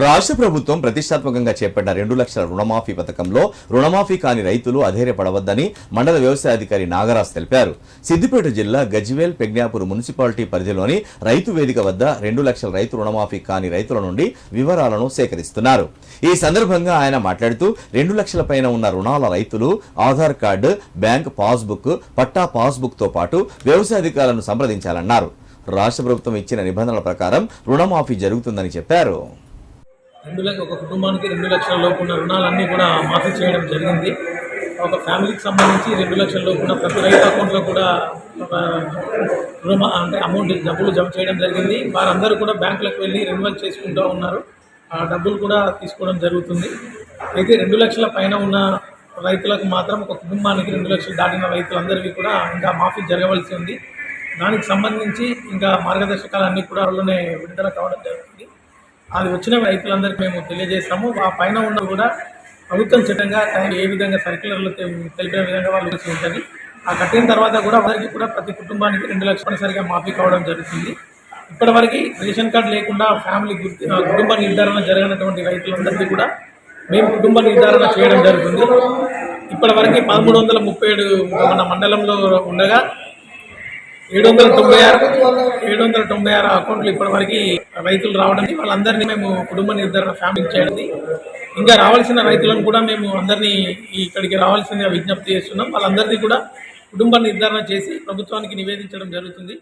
రాష్ట్ర ప్రభుత్వం ప్రతిష్టాత్మకంగా చేపట్టిన రెండు లక్షల రుణమాఫీ పథకంలో రుణమాఫీ కాని రైతులు అధైర్యపడవద్దని మండల వ్యవసాయ అధికారి నాగరాజ్ తెలిపారు. సిద్దిపేట జిల్లా గజ్వేల్ పెగ్నాపూర్ మున్సిపాలిటీ పరిధిలోని రైతు వేదిక వద్ద రెండు లక్షల రైతు రుణమాఫీ కాని రైతుల నుండి వివరాలను సేకరిస్తున్నారు. ఈ సందర్భంగా ఆయన మాట్లాడుతూ రెండు లక్షల పైన ఉన్న రుణాల రైతులు ఆధార్ కార్డు బ్యాంక్ పాస్బుక్ పట్టా పాస్బుక్తో పాటు వ్యవసాయ అధికారులను సంప్రదించాలన్నారు. రాష్ట్ర ప్రభుత్వం ఇచ్చిన నిబంధనల ప్రకారం రుణమాఫీ జరుగుతుందని చెప్పారు. రెండు లక్ష ఒక కుటుంబానికి రెండు లక్షల లోపున్న రుణాలన్నీ కూడా మాఫీ చేయడం జరిగింది. ఒక ఫ్యామిలీకి సంబంధించి రెండు లక్షల లోపున్న ప్రతి రైతు అకౌంట్లో కూడా ఒక రుణ అంటే అమౌంట్ డబ్బులు జమ చేయడం జరిగింది. వారందరూ కూడా బ్యాంకులకు వెళ్ళి రెన్యువల్ చేసుకుంటూ ఉన్నారు. ఆ డబ్బులు కూడా తీసుకోవడం జరుగుతుంది. అయితే రెండు లక్షల పైన ఉన్న రైతులకు మాత్రం ఒక కుటుంబానికి రెండు లక్షలు దాటిన రైతులందరికీ కూడా ఇంకా మాఫీ జరగవలసి ఉంది. దానికి సంబంధించి ఇంకా మార్గదర్శకాలన్నీ కూడా వాళ్ళనే విడుదల కావడం జరుగుతుంది. అది వచ్చిన రైతులందరికీ మేము తెలియజేస్తాము. ఆ పైన ఉన్న కూడా ప్రభుత్వం చట్టంగా టైం ఏ విధంగా సర్క్యులర్లు తెలిపిన విధంగా వాళ్ళు వచ్చి ఉంటుంది ఆ కట్టిన తర్వాత కూడా వారికి కూడా ప్రతి కుటుంబానికి రెండు లక్షల సరిగా మాఫీ కావడం జరుగుతుంది. ఇప్పటివరకు రేషన్ కార్డు లేకుండా ఫ్యామిలీ గుర్తి కుటుంబ నిర్ధారణ జరగనటువంటి రైతులందరికీ కూడా మేము కుటుంబ నిర్ధారణ చేయడం జరుగుతుంది. ఇప్పటివరకు పదమూడు వందల ముప్పై ఏడు మన మండలంలో ఉండగా ఏడు వందల తొంభై ఆరు ఏడు వందల తొంభై ఆరు అకౌంట్లు ఇప్పటివరకు రైతులు రావడం వాళ్ళందరినీ మేము కుటుంబ నిర్ధారణ ఫ్యామిలీ చేయడం. ఇంకా రావాల్సిన రైతులను కూడా మేము అందరినీ ఇక్కడికి రావాల్సిన విజ్ఞప్తి చేస్తున్నాం. వాళ్ళందరినీ కూడా కుటుంబ నిర్ధారణ చేసి ప్రభుత్వానికి నివేదించడం జరుగుతుంది.